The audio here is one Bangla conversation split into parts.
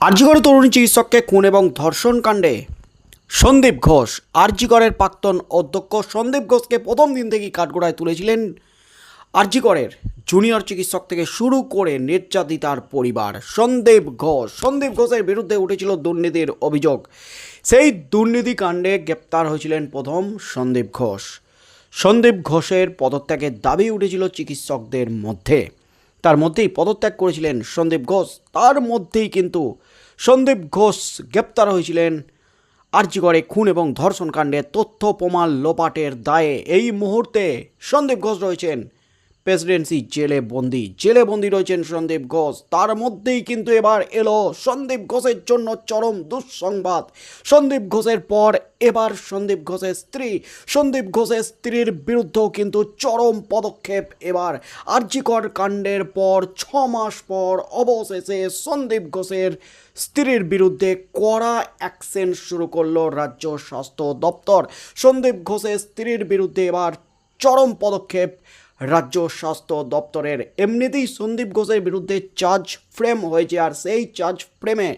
আরজিগড়ে তরুণী চিকিৎসককে খুন এবং ধর্ষণ কাণ্ডে সন্দীপ ঘোষ, আরজিগড়ের প্রাক্তন অধ্যক্ষ সন্দীপ ঘোষকে প্রথম দিন থেকেই কাঠগোড়ায় তুলেছিলেন আরজিগড়ের জুনিয়র চিকিৎসক থেকে শুরু করে নির্যাতিতার পরিবার। সন্দীপ ঘোষ, সন্দীপ ঘোষের বিরুদ্ধে উঠেছিল দুর্নীতির অভিযোগ। সেই দুর্নীতি কাণ্ডে গ্রেপ্তার হয়েছিলেন প্রথম সন্দীপ ঘোষ। সন্দীপ ঘোষের পদত্যাগের দাবি উঠেছিল চিকিৎসকদের মধ্যে। তার মধ্যেই পদত্যাগ করেছিলেন সন্দীপ ঘোষ। তার মধ্যেই কিন্তু সন্দীপ ঘোষ গ্রেপ্তার হয়েছিলেন আর্যগড়ে খুন এবং ধর্ষণ কাণ্ডে তথ্য প্রমাণ লোপাটের দায়ে। এই মুহূর্তে সন্দীপ ঘোষ রয়েছেন প্রেসিডেন্সি জেলে বন্দি। জেলে বন্দি রয়েছেন সন্দীপ ঘোষ। তার মধ্যেই কিন্তু এবার এলো সন্দীপ ঘোষের জন্য চরম দুঃসংবাদ। সন্দীপ ঘোষের পর এবার সন্দীপ ঘোষের স্ত্রী। সন্দীপ ঘোষের স্ত্রীর বিরুদ্ধেও কিন্তু চরম পদক্ষেপ এবার। আর্যিকর কাণ্ডের পর ছ মাস পর অবশেষে সন্দীপ ঘোষের স্ত্রীর বিরুদ্ধে কড়া অ্যাকশন শুরু করল রাজ্য স্বাস্থ্য দপ্তর। সন্দীপ ঘোষের স্ত্রীর বিরুদ্ধে এবার চরম পদক্ষেপ রাজ্য স্বাস্থ্য দপ্তরের এমনিতেই সন্দীপ ঘোষের বিরুদ্ধে চার্জ ফ্রেম হয়েছে আর সেই চার্জ ফ্রেমে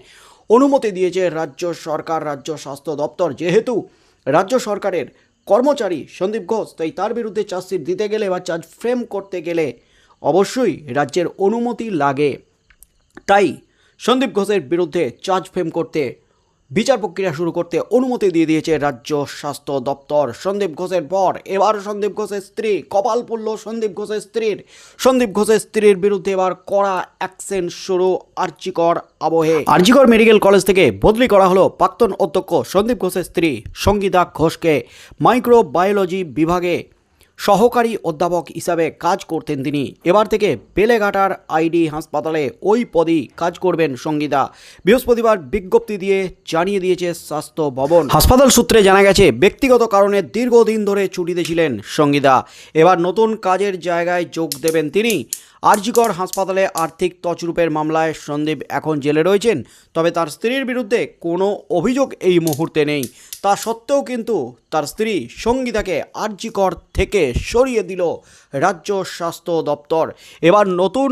অনুমতি দিয়েছে রাজ্য সরকার, রাজ্য স্বাস্থ্য দপ্তর। যেহেতু রাজ্য সরকারের কর্মচারী সন্দীপ ঘোষ, তাই তার বিরুদ্ধে চার্জশিট দিতে গেলে বা চার্জ ফ্রেম করতে গেলে অবশ্যই রাজ্যের অনুমতি লাগে। তাই সন্দীপ ঘোষের বিরুদ্ধে চার্জ ফ্রেম করতে বিচার প্রক্রিয়া শুরু করতে অনুমতি দিয়ে দিয়েছে রাজ্য স্বাস্থ্য দপ্তর। সন্দীপ ঘোষের পর এবার সন্দীপ ঘোষের স্ত্রী, কপাল পড়ল সন্দীপ ঘোষের স্ত্রীর। সন্দীপ ঘোষের স্ত্রীর বিরুদ্ধে এবার কড়া অ্যাকশন শুরু আর্চিকর আবহে। আর্চিকর মেডিকেল কলেজ থেকে বদলি করা হলো প্রাক্তন অধ্যক্ষ সন্দীপ ঘোষের স্ত্রী সঙ্গীতা ঘোষকে। মাইক্রোবায়োলজি বিভাগে সহকারী অধ্যাপক হিসাবে কাজ করতেন তিনি। এবার থেকে বেলেঘাটার আইডি হাসপাতালে ওই পদেই কাজ করবেন সঙ্গীতা। বৃহস্পতিবার বিজ্ঞপ্তি দিয়ে জানিয়ে দিয়েছে স্বাস্থ্য ভবন। হাসপাতাল সূত্রে জানা গেছে, ব্যক্তিগত কারণে দীর্ঘদিন ধরে ছুটিতে ছিলেন সঙ্গীতা। এবার নতুন কাজের জায়গায় যোগ দেবেন তিনি। আরজিকর হাসপাতালে আর্থিক তছরূপের মামলায় সন্দীপ এখন জেলে রয়েছেন। তবে তার স্ত্রীর বিরুদ্ধে কোনো অভিযোগ এই মুহূর্তে নেই। তা সত্ত্বেও কিন্তু তার স্ত্রী সঙ্গীতাকে আরজিকর থেকে সরিয়ে দিল রাজ্য স্বাস্থ্য দপ্তর। এবার নতুন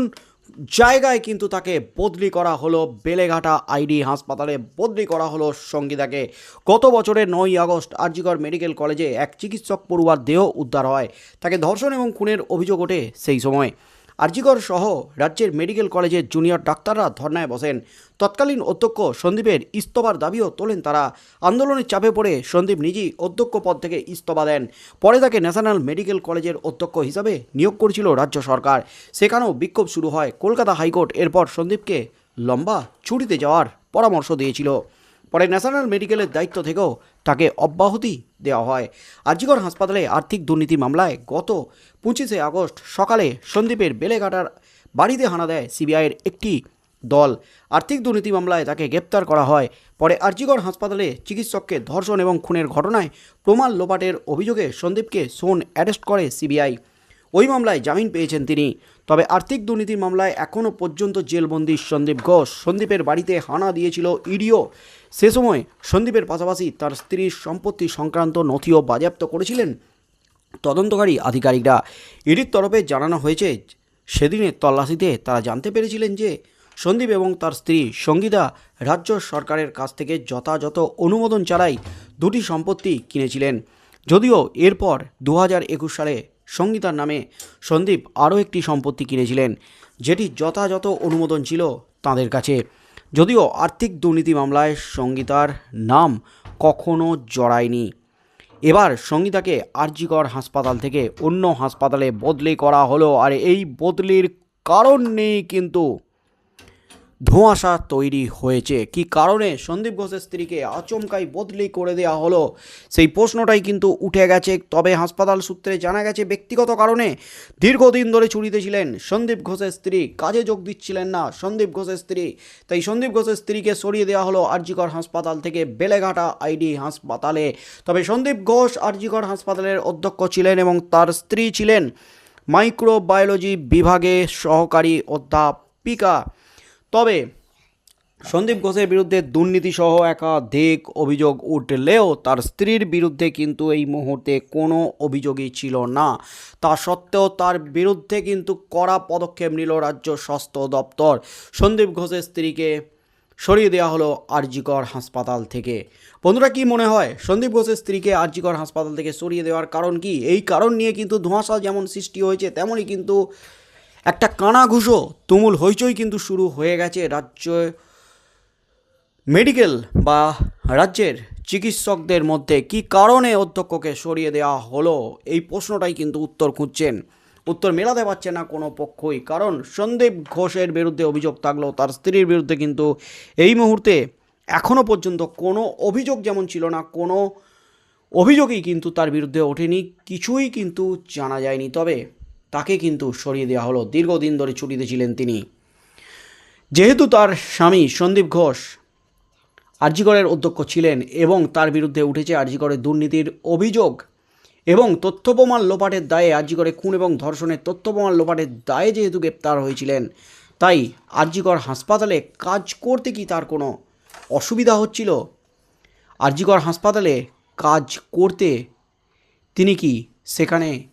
জায়গায় কিন্তু তাকে বদলি করা হলো। বেলেঘাটা আইডি হাসপাতালে বদলি করা হলো সঙ্গীতাকে। গত বছরের নয় আগস্ট আরজিকর মেডিকেল কলেজে এক চিকিৎসক পড়ুয়ার দেহ উদ্ধার হয়। তাকে ধর্ষণ এবং খুনের অভিযোগ ওঠে সেই সময়। আরজিকর সহ রাজ্যের মেডিকেল কলেজের জুনিয়র ডাক্তাররা ধর্নায় বসেন। তৎকালীন অধ্যক্ষ সন্দীপের ইস্তফার দাবিও তোলেন তারা। আন্দোলনের চাপে পড়ে সন্দীপ নিজেই অধ্যক্ষ পদ থেকে ইস্তফা দেন। পরে তাকে ন্যাশনাল মেডিকেল কলেজের অধ্যক্ষ হিসাবে নিয়োগ করেছিল রাজ্য সরকার। সেখানেও বিক্ষোভ শুরু হয়। কলকাতা হাইকোর্ট এরপর সন্দীপকে লম্বা ছুটিতে যাওয়ার পরামর্শ দিয়েছিল। পরে ন্যাশনাল মেডিকেলের দায়িত্ব থেকেও তাকে অব্যাহতি দেওয়া হয়। আরজিগড় হাসপাতালে আর্থিক দুর্নীতি মামলায় গত পঁচিশে আগস্ট সকালে সন্দীপের বেলেঘাটার বাড়িতে হানা দেয় সিবিআইয়ের একটি দল। আর্থিক দুর্নীতি মামলায় তাকে গ্রেপ্তার করা হয়। পরে আরজিগড় হাসপাতালে চিকিৎসককে ধর্ষণ এবং খুনের ঘটনায় প্রমাণ লোপাটের অভিযোগে সন্দীপকে সোন অ্যারেস্ট করে সিবিআই। ওই মামলায় জামিন পেয়েছেন তিনি। তবে আর্থিক দুর্নীতির মামলায় এখনও পর্যন্ত জেলবন্দি সন্দীপ ঘোষ সন্দীপের বাড়িতে হানা দিয়েছিল ইডিও। সে সময় সন্দীপের পাশাপাশি তার স্ত্রীর সম্পত্তি সংক্রান্ত নথিও বাজেয়াপ্ত করেছিলেন তদন্তকারী আধিকারিকরা। ইডির তরফে জানানো হয়েছে, সেদিনের তল্লাশিতে তারা জানতে পেরেছিলেন যে সন্দীপ এবং তার স্ত্রী সঙ্গীতা রাজ্য সরকারের কাছ থেকে যথাযথ অনুমোদন ছাড়াই দুটি সম্পত্তি কিনেছিলেন। যদিও এরপর দু হাজার একুশ সালে সঙ্গীতার নামে সন্দীপ আরও একটি সম্পত্তি কিনেছিলেন, যেটি যথাযথ অনুমোদন ছিল তাদের কাছে। যদিও আর্থিক দুর্নীতি মামলায় সঙ্গীতার নাম কখনো জড়ায়নি। এবার সঙ্গীতাকে আরজিকর হাসপাতাল থেকে অন্য হাসপাতালে বদলি করা হলো, আর এই বদলির কারণ নেই কিন্তু ধোঁয়াশা তৈরি হয়েছে। কি কারণে? সন্দীপ ঘোষের স্ত্রীকে আচমকাই বদলি করে দেওয়া হলো। সেই প্রশ্নটাই কিন্তু উঠে গেছে। তবে হাসপাতাল সূত্রে জানা গেছে, ব্যক্তিগত কারণে দীর্ঘদিন ধরে চুরিতে ছিলেন সন্দীপ ঘোষের স্ত্রী। কাজে যোগ দিচ্ছিলেন না সন্দীপ ঘোষের স্ত্রী। তাই সন্দীপ ঘোষের স্ত্রীকে সরিয়ে দেওয়া হলো আরজিকর হাসপাতাল থেকে বেলেঘাটা আইডি হাসপাতালে। তবে সন্দীপ ঘোষ আরজিকর হাসপাতালের অধ্যক্ষ ছিলেন এবং তার স্ত্রী ছিলেন মাইক্রোবায়োলজি বিভাগে সহকারী অধ্যাপিকা। তবে সন্দীপ ঘোষের বিরুদ্ধে দুর্নীতি সহ একাধিক অভিযোগ উঠলেও তার স্ত্রীর বিরুদ্ধে কিন্তু এই মুহূর্তে কোনো অভিযোগই ছিল না। তা সত্ত্বেও তার বিরুদ্ধে কিন্তু কড়া পদক্ষেপ নিল রাজ্য স্বাস্থ্য দপ্তর। সন্দীপ ঘোষের স্ত্রীকে সরিয়ে দেওয়া হলো আরজিকর হাসপাতাল থেকে। বন্ধুরা, কি মনে হয়? সন্দীপ ঘোষের স্ত্রীকে আরজিকর হাসপাতাল থেকে সরিয়ে দেওয়ার কারণ কি? এই কারণ নিয়ে কিন্তু ধোঁয়াশা যেমন সৃষ্টি হয়েছে, তেমনই কিন্তু একটা কানাঘুষো তুমুল হইচই কিন্তু শুরু হয়ে গেছে রাজ্য মেডিকেল বা রাজ্যের চিকিৎসকদের মধ্যে। কি কারণে অধ্যক্ষকে সরিয়ে দেওয়া হলো? এই প্রশ্নটাই কিন্তু উত্তর খুঁজছেন। উত্তর মেলাতে পারছে না কোনো পক্ষই। কারণ সন্দীপ ঘোষের বিরুদ্ধে অভিযোগ থাকলেও তার স্ত্রীর বিরুদ্ধে কিন্তু এই মুহূর্তে এখনও পর্যন্ত কোনো অভিযোগ যেমন ছিল না, কোনো অভিযোগই কিন্তু তার বিরুদ্ধে ওঠেনি। কিছুই কিন্তু জানা যায়নি। তবে তাকে কিন্তু সরিয়ে দেওয়া হলো। দীর্ঘদিন ধরে ছুটিতে ছিলেন তিনি। যেহেতু তার স্বামী সন্দীপ ঘোষ আরজিকরের অধ্যক্ষ ছিলেন এবং তার বিরুদ্ধে উঠেছে আরজিকরের দুর্নীতির অভিযোগ এবং তথ্য প্রমাণ লোপাটের দায়ে আরজিকরে খুন এবং ধর্ষণের তথ্য প্রমাণ লোপাটের দায়ে যেহেতু গ্রেপ্তার হয়েছিলেন, তাই আরজিকর হাসপাতালে কাজ করতে কি তার কোনো অসুবিধা হচ্ছিল? আরজিকর হাসপাতালে কাজ করতে তিনি কি সেখানে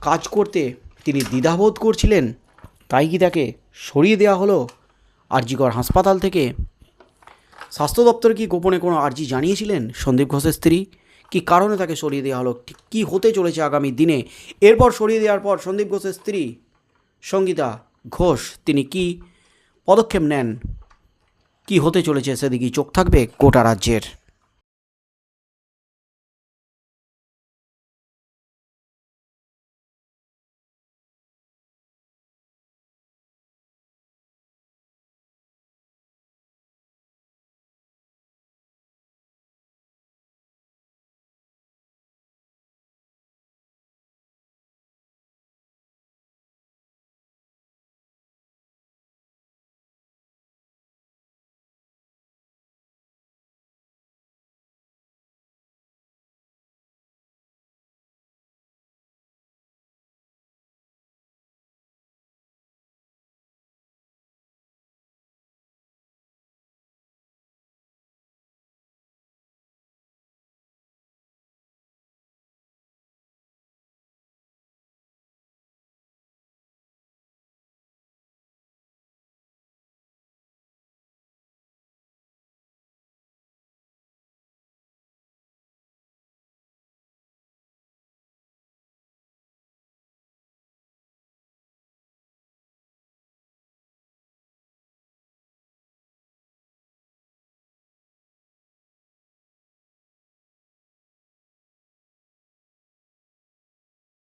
কাজ করতে তিনি দ্বিধাবোধ করছিলেন। তাই কি তাকে সরিয়ে দেওয়া হলো আরজিকর হাসপাতাল থেকে? স্বাস্থ্য দপ্তরে কি গোপনে কোনো আর্জি জানিয়েছিলেন? সন্দীপ ঘোষের স্ত্রী, কি কারণে তাকে সরিয়ে দেওয়া হলো? ঠিক কী হতে চলেছে আগামী দিনে? এরপর সরিয়ে দেওয়ার পর সন্দীপ ঘোষের স্ত্রী, সঙ্গীতা ঘোষ, তিনি কি পদক্ষেপ নেন? কি হতে চলেছে সেদিকেই চোখ থাকবে গোটা রাজ্যের।